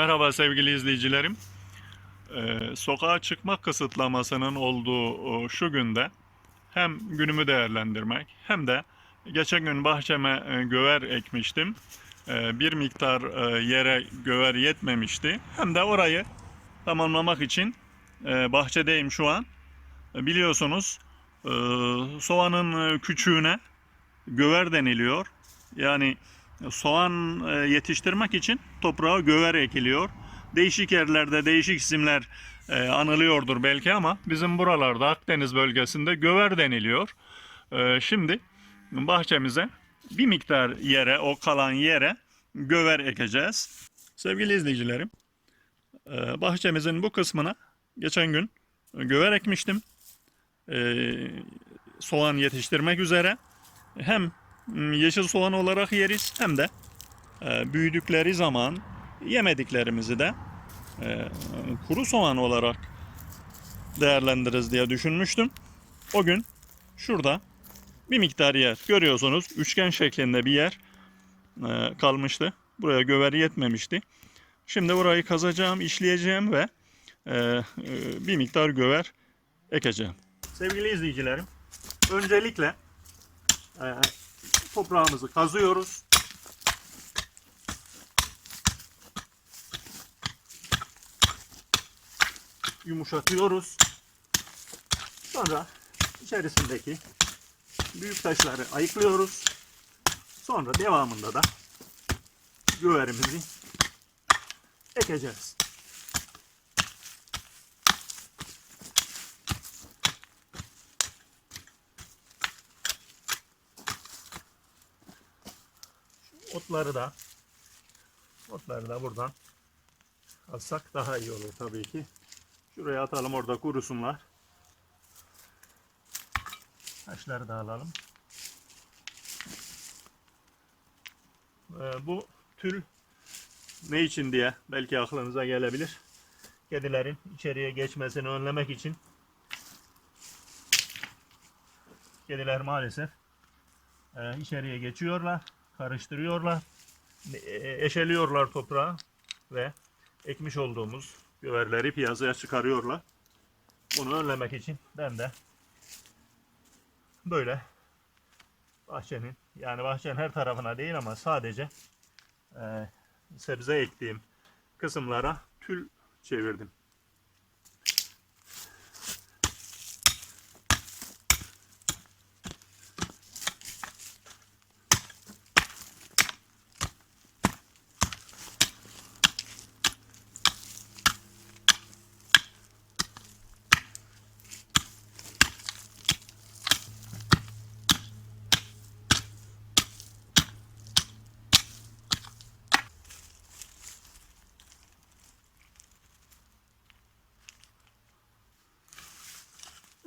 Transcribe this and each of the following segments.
Merhaba sevgili izleyicilerim. Ee, sokağa çıkma kısıtlamasının olduğu şu günde hem günümü değerlendirmek hem de geçen gün bahçeme e, göver ekmiştim. Ee, bir miktar e, yere göver yetmemişti. Hem de orayı tamamlamak için e, bahçedeyim şu an. Biliyorsunuz soğanın küçüğüne göver deniliyor. Yani soğan e, yetiştirmek için toprağa göver ekiliyor. Değişik yerlerde değişik isimler e, anılıyordur belki ama bizim buralarda Akdeniz bölgesinde göver deniliyor. E, Şimdi bahçemize bir miktar yere, o kalan yere göver ekeceğiz. Sevgili izleyicilerim, bahçemizin bu kısmına geçen gün göver ekmiştim. Soğan yetiştirmek üzere. Hem yeşil soğan olarak yeriz hem de e, büyüdükleri zaman yemediklerimizi de e, kuru soğan olarak değerlendiririz diye düşünmüştüm. O gün şurada bir miktar yer görüyorsunuz üçgen şeklinde bir yer e, kalmıştı. Buraya göver yetmemişti. Şimdi burayı kazacağım, işleyeceğim ve bir miktar göver ekeceğim. Sevgili izleyicilerim, öncelikle toprağımızı kazıyoruz. Yumuşatıyoruz. Sonra içerisindeki büyük taşları ayıklıyoruz. Sonra devamında da güverimizi ekeceğiz. Otları da otları da buradan alsak daha iyi olur tabii ki. Şuraya atalım orada kurusunlar. Taşları da alalım. Ee, bu tül ne için diye belki aklınıza gelebilir. Kedilerin içeriye geçmesini önlemek için kediler maalesef e, içeriye geçiyorlar karıştırıyorlar, e, eşeliyorlar toprağı ve ekmiş olduğumuz güverleri piyasaya çıkarıyorlar. Bunu önlemek için ben de böyle bahçenin yani bahçenin her tarafına değil ama sadece e, sebze ektiğim kısımlara tül çevirdim.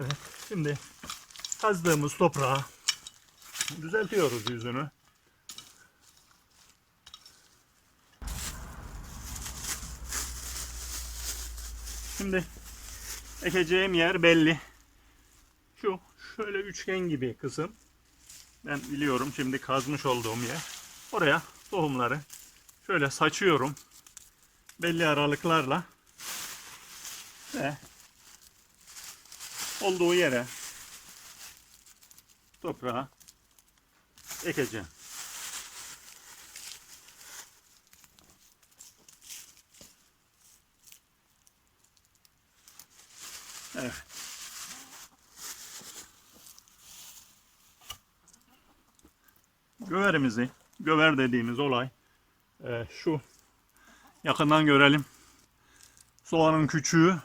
Evet, şimdi kazdığımız toprağı düzeltiyoruz yüzünü. Şimdi ekeceğim yer belli. Şu şöyle üçgen gibi kısım. Ben biliyorum şimdi kazmış olduğum yer. Oraya tohumları şöyle saçıyorum. Belli aralıklarla ve olduğu yere toprağa ekeceğim. Evet. Göverimizi, göver dediğimiz olay e, şu. Yakından görelim. Soğanın küçüğü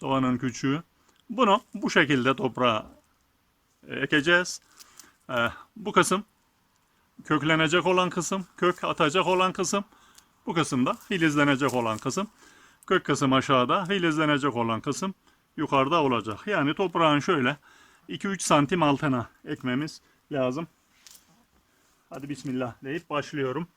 soğanın küçüğü. Bunu bu şekilde toprağa ekeceğiz. Ee, bu kısım köklenecek olan kısım, kök atacak olan kısım. Bu kısımda filizlenecek olan kısım. Kök kısım aşağıda, filizlenecek olan kısım yukarıda olacak. Yani toprağın şöyle 2-3 santim altına ekmemiz lazım. Hadi bismillah deyip başlıyorum.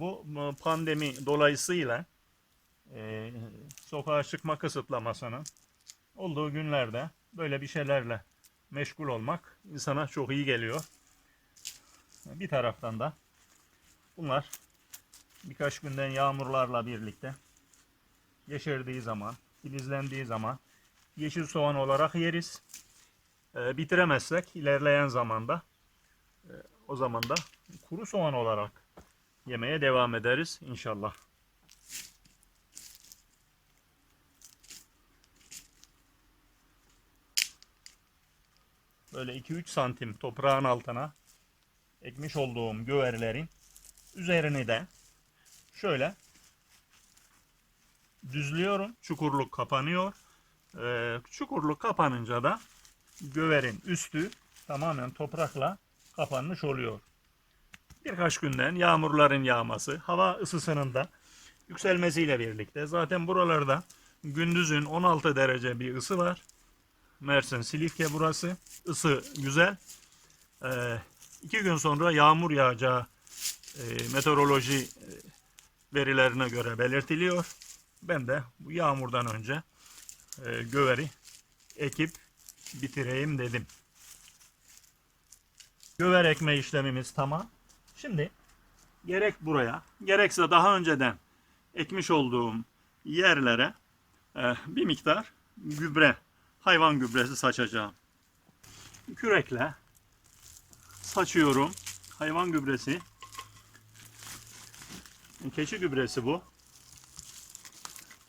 Bu pandemi dolayısıyla e, sokağa çıkma kısıtlamasının olduğu günlerde böyle bir şeylerle meşgul olmak insana çok iyi geliyor. Bir taraftan da bunlar birkaç günden yağmurlarla birlikte yeşerdiği zaman, filizlendiği zaman yeşil soğan olarak yeriz. Ee, bitiremezsek ilerleyen zamanda e, o zaman da kuru soğan olarak yemeye devam ederiz inşallah. Böyle 2-3 santim toprağın altına ekmiş olduğum göverlerin üzerini de şöyle düzlüyorum. Çukurluk kapanıyor. Ee, çukurluk kapanınca da göverin üstü tamamen toprakla kapanmış oluyor. Birkaç günden yağmurların yağması, hava ısısının da yükselmesiyle birlikte zaten buralarda gündüzün 16 derece bir ısı var. Mersin Silifke burası. Isı güzel. Ee, iki gün sonra yağmur yağacağı e, meteoroloji e, verilerine göre belirtiliyor. Ben de bu yağmurdan önce e, göveri ekip bitireyim dedim. Göver ekme işlemimiz tamam. Şimdi gerek buraya gerekse daha önceden ekmiş olduğum yerlere e, bir miktar gübre, hayvan gübresi saçacağım. Kürekle saçıyorum. Hayvan gübresi. Keçi gübresi bu.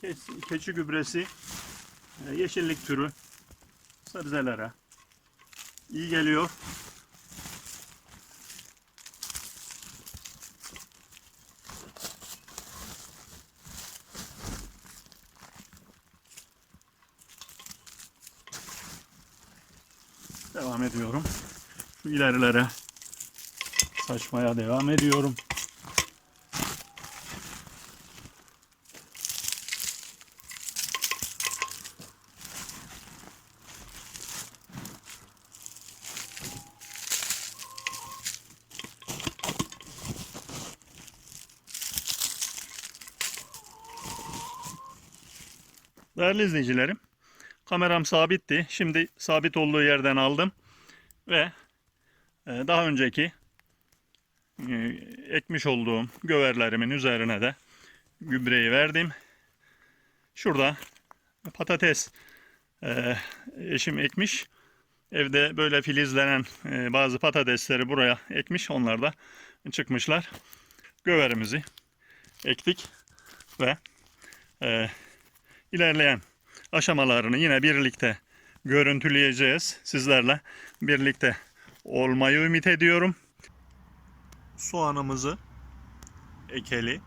Keçi, keçi gübresi e, yeşillik türü sebzelere iyi geliyor. Devam ediyorum. Şu ilerilere saçmaya devam ediyorum. Değerli izleyicilerim, kameram sabitti. Şimdi sabit olduğu yerden aldım ve daha önceki e, ekmiş olduğum göverlerimin üzerine de gübreyi verdim. Şurada patates e, eşim ekmiş. Evde böyle filizlenen e, bazı patatesleri buraya ekmiş. Onlar da çıkmışlar. Göverimizi ektik ve e, ilerleyen aşamalarını yine birlikte görüntüleyeceğiz. Sizlerle birlikte olmayı ümit ediyorum. Soğanımızı ekeli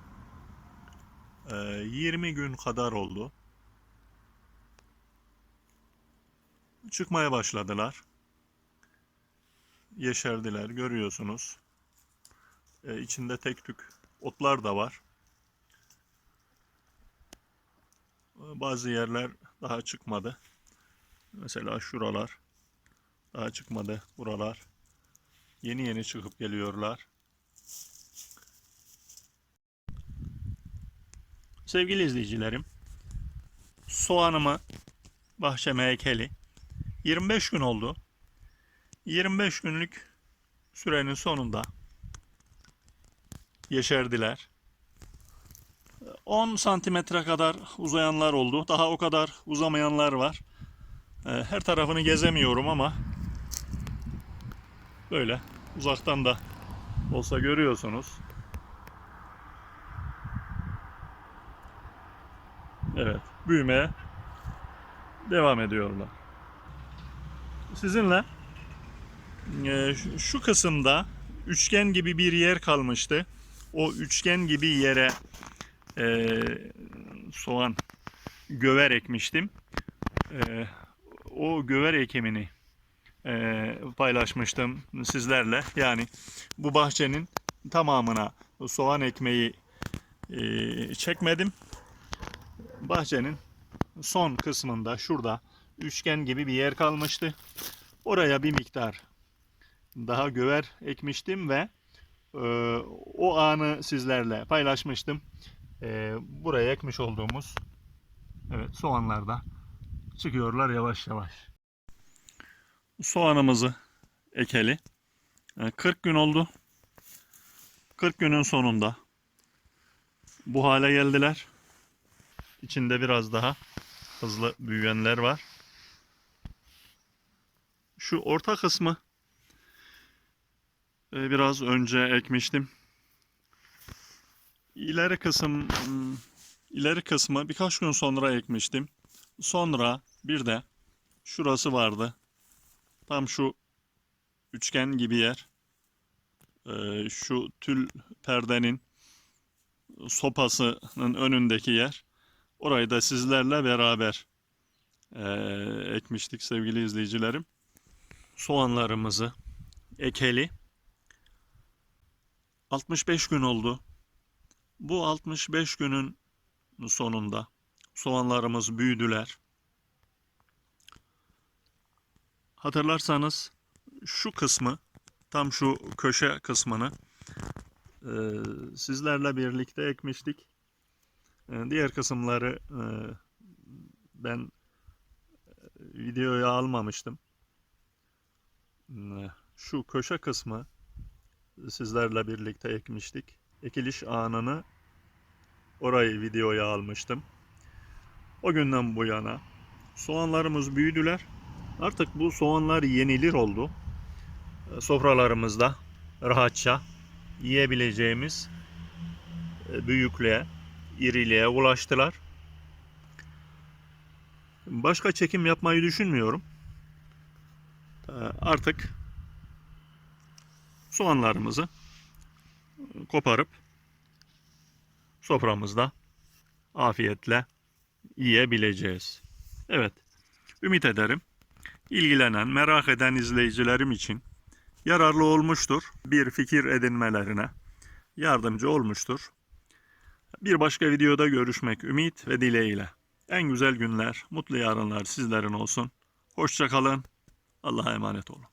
e, 20 gün kadar oldu. Çıkmaya başladılar. Yeşerdiler görüyorsunuz. E, içinde tek tük otlar da var. Bazı yerler daha çıkmadı. Mesela şuralar daha çıkmadı. Buralar yeni yeni çıkıp geliyorlar. Sevgili izleyicilerim, soğanımı bahçeme ekeli 25 gün oldu. 25 günlük sürenin sonunda yeşerdiler. 10 santimetre kadar uzayanlar oldu. Daha o kadar uzamayanlar var. Ee, Her tarafını gezemiyorum ama böyle uzaktan da olsa görüyorsunuz. Evet, büyümeye devam ediyorlar. Sizinle e, şu- kısımda üçgen gibi bir yer kalmıştı. O üçgen gibi yere e, soğan göver ekmiştim. E, o göver ekimini e, paylaşmıştım sizlerle. Yani bu bahçenin tamamına soğan ekmeği e, çekmedim. Bahçenin son kısmında şurada üçgen gibi bir yer kalmıştı. Oraya bir miktar daha göver ekmiştim ve e, o anı sizlerle paylaşmıştım. E, buraya ekmiş olduğumuz evet soğanlar da çıkıyorlar yavaş yavaş. Soğanımızı ekeli. E, 40 gün oldu. 40 günün sonunda bu hale geldiler. İçinde biraz daha hızlı büyüyenler var. Şu orta kısmı e, biraz önce ekmiştim. İleri kısım hmm, ileri kısmı birkaç gün sonra ekmiştim. Sonra bir de şurası vardı. Tam şu üçgen gibi yer. E, Şu tül perdenin sopasının önündeki yer. Orayı da sizlerle beraber e, ekmiştik sevgili izleyicilerim. Soğanlarımızı ekeli 65 gün oldu. Bu 65 günün sonunda soğanlarımız büyüdüler. Hatırlarsanız şu kısmı tam şu köşe kısmını e, sizlerle birlikte ekmiştik. E, diğer kısımları e, ben e, videoya almamıştım. E, Şu köşe kısmı sizlerle birlikte ekmiştik. Ekiliş anını orayı videoya almıştım. O günden bu yana soğanlarımız büyüdüler. Artık bu soğanlar yenilir oldu. E, Sofralarımızda rahatça yiyebileceğimiz e, büyüklüğe, iriliğe ulaştılar. Başka çekim yapmayı düşünmüyorum. E, Artık soğanlarımızı koparıp soframızda afiyetle yiyebileceğiz. Evet, ümit ederim ilgilenen, merak eden izleyicilerim için yararlı olmuştur. Bir fikir edinmelerine yardımcı olmuştur. Bir başka videoda görüşmek ümit ve dileğiyle. En güzel günler, mutlu yarınlar sizlerin olsun. Hoşça kalın. Allah'a emanet olun.